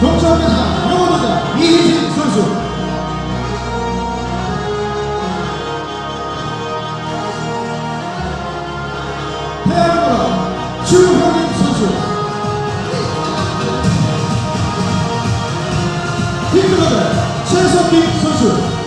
충청대사 영어도자 이희진 선수. 태양보라 주형인 선수. 핑크로드 최석기 선수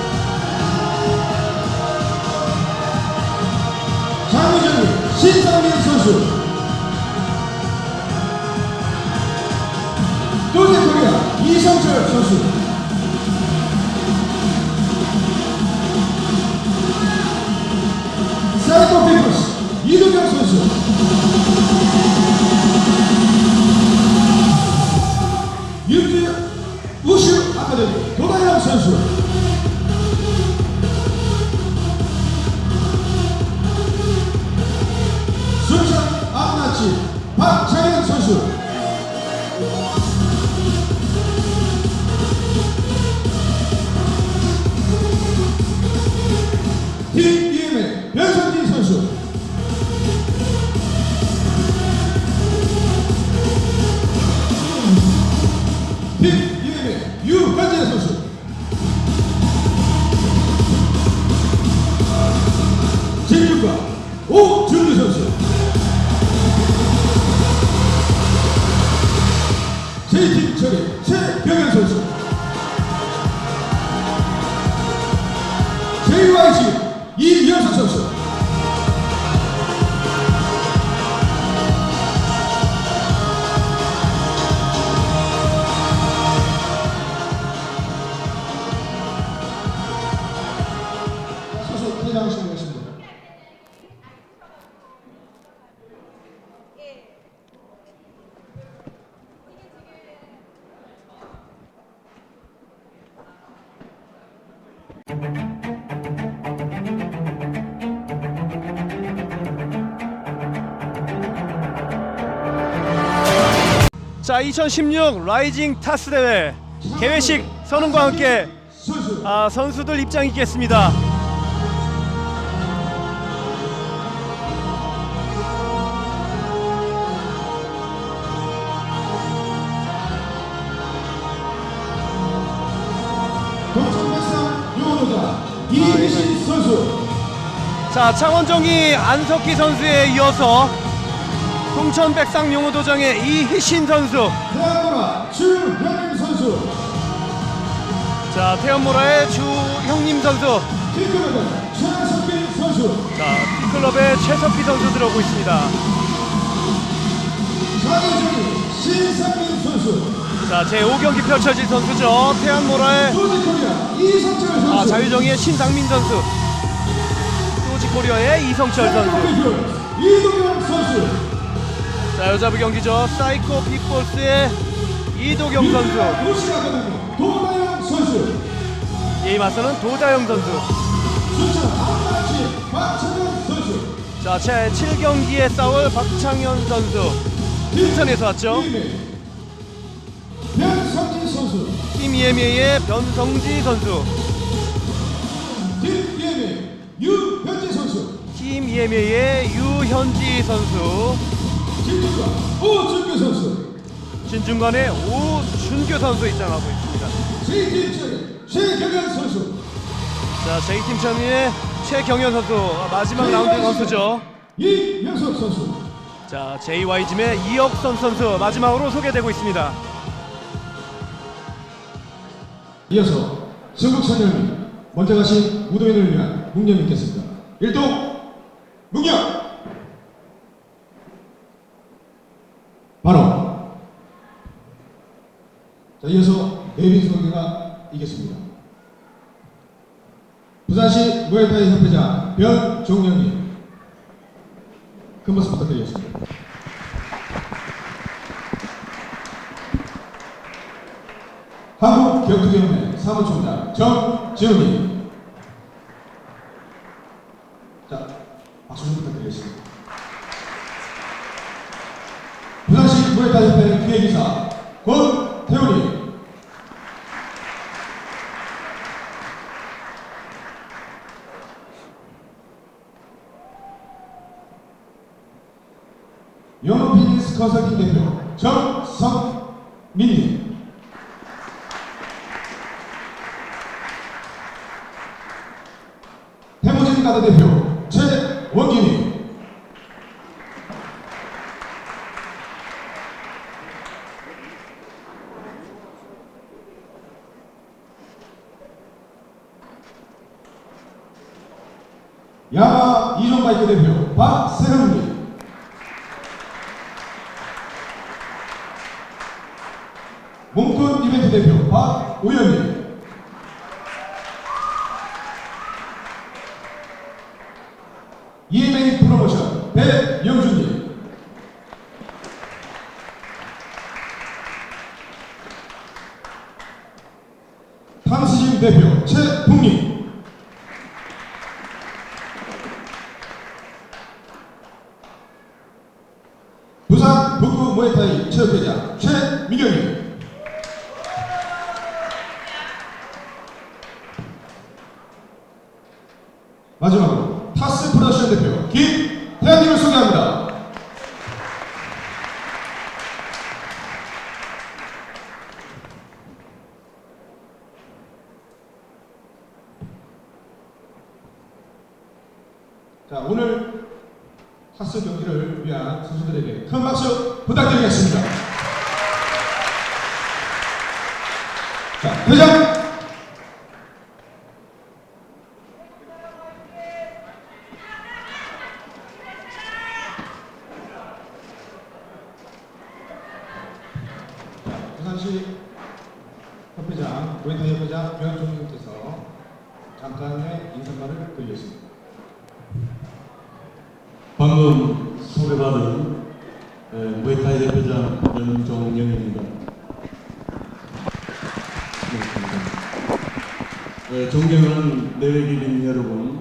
J팀 처리 최병현 선수. JYG 선수 선수 자, 2016 라이징 타스 대회 개회식 선언과 함께 아, 선수들 입장 있겠습니다. 자, 창원정이 안석기 선수에 이어서 동천백상 용호도정의 이희신 선수, 대한보라 주현임 선수. 자, 태연모라의 주형님 선수, 핑크로드 최석빈 선수. 자, T클럽의 최석희 선수 들어오고 있습니다. 장혜정이 신상민 선수. 자, 제5경기 펼쳐질 선수죠. 조지코리아 이성철 선수. 아, 자유정의의 신상민 선수, 또지코리아의 이성철 선수. 이동영 선수. 자 여자부 경기죠. 사이코 빅볼스의 이도경 선수. 도다영 선수. 이에 맞서는 도다영 선수. 자 제 7경기에 싸울 박창현 선수. 순천에서 왔죠. 변성진 선수. 팀 EMA의 변성지 선수. 팀예매 유현재 선수. 팀 EMA의 유현지 선수. 김준과 오준규 선수. 진중관의 오준규 선수 입장하고 있습니다. J팀 처리 최경현 선수. 자 J팀 천위의 최경현 선수. 아, 마지막 라운드 선수죠. 이명석 선수. 자 JY짐의 이혁선 선수 마지막으로 소개되고 있습니다. 이어서 전국 찬열미 먼저 가신 무도인을 위한 묵념 있겠습니다. 일동 묵념 바로 자 이어서 내빈 소개가 있겠습니다. 부산시 무에타이 협회장 변종영님 큰 박수 부탁드리겠습니다. 한국격투기연맹 사무총장 정지훈님 서석희 대표, 정성민님. 대모진 가드 대표, 최원균님. 야마 이종발 대표 박세훈님 박우현님 EMA 프로모션 배영준님 탐스진 대표 최풍님. 부산 북구 무에타이 체육회장 최민경님 마지막으로 타스 프로덕션 대표 김태현님을 소개합니다. 자 오늘 타스 경기를 위한 선수들에게 큰 박수 부탁드리겠습니다. 자 회장 웨이터 협회장 유현종님께서 잠깐의 인사말을 드리겠습니다. 방금 소개받은 에, 무에타이 대표장 연종영입니다. 네. 에, 존경하는 내외기린 여러분,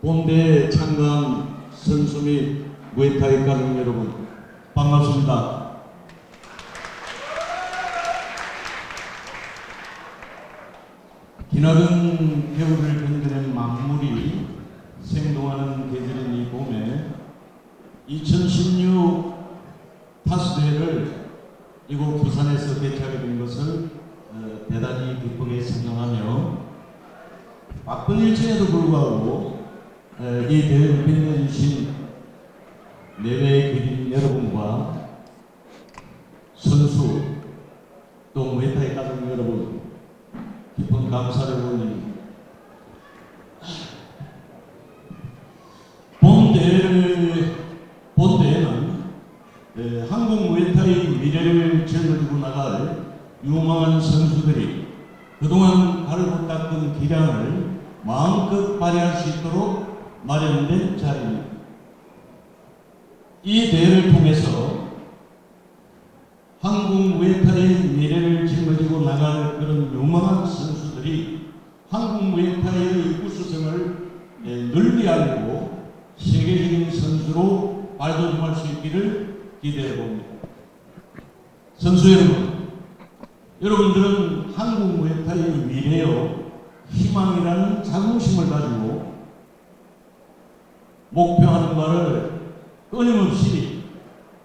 본대에 참가한 선수 및 무에타이 가족 여러분, 반갑습니다. 기나긴 겨울을 견뎌낸 만물이 생동하는 계절인 이 봄에 2016 타수대회를 이곳 부산에서 개최하게 된 것을 어, 대단히 기쁘게 생각하며 바쁜 일정에도 불구하고 어, 이 대회를 빛내주신 내외의 기린 여러분과 선수 또 무에타이 가족 여러분 감사를 올립니다. 본대회를 본대회는 에, 한국 무에타이 미래를 짊어지고 나갈 유망한 선수들이 그동안 발을 닦은 기량을 마음껏 발휘할 수 있도록 마련된 자리입니다. 이 대회를 통해서 한국 무에타이의 미래를 짊어지고 나갈 그런 유망한 선수들이 한국 무에타이의 우수성을 에, 알고 세계적인 선수로 발돋움할 수 있기를 기대해 봅니다. 선수 여러분, 여러분들은 한국 무에타이의 미래요 희망이라는 자긍심을 가지고 목표하는 바를 끊임없이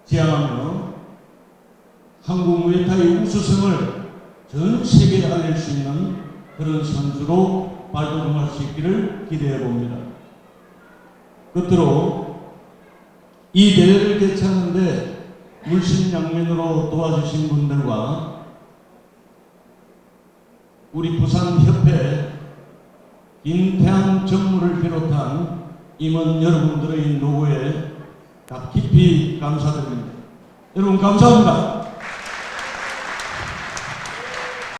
지향하며 한국 무에타이 우수성을 전 세계에 알릴 수 있는 그런 선수로 발돋움할 수 있기를 기대해 봅니다. 끝으로 이 대회를 개최하는데 물심양면으로 도와주신 분들과 우리 부산협회 김태한 전무를 비롯한 임원 여러분들의 노고에 깊이 감사드립니다. 여러분 감사합니다.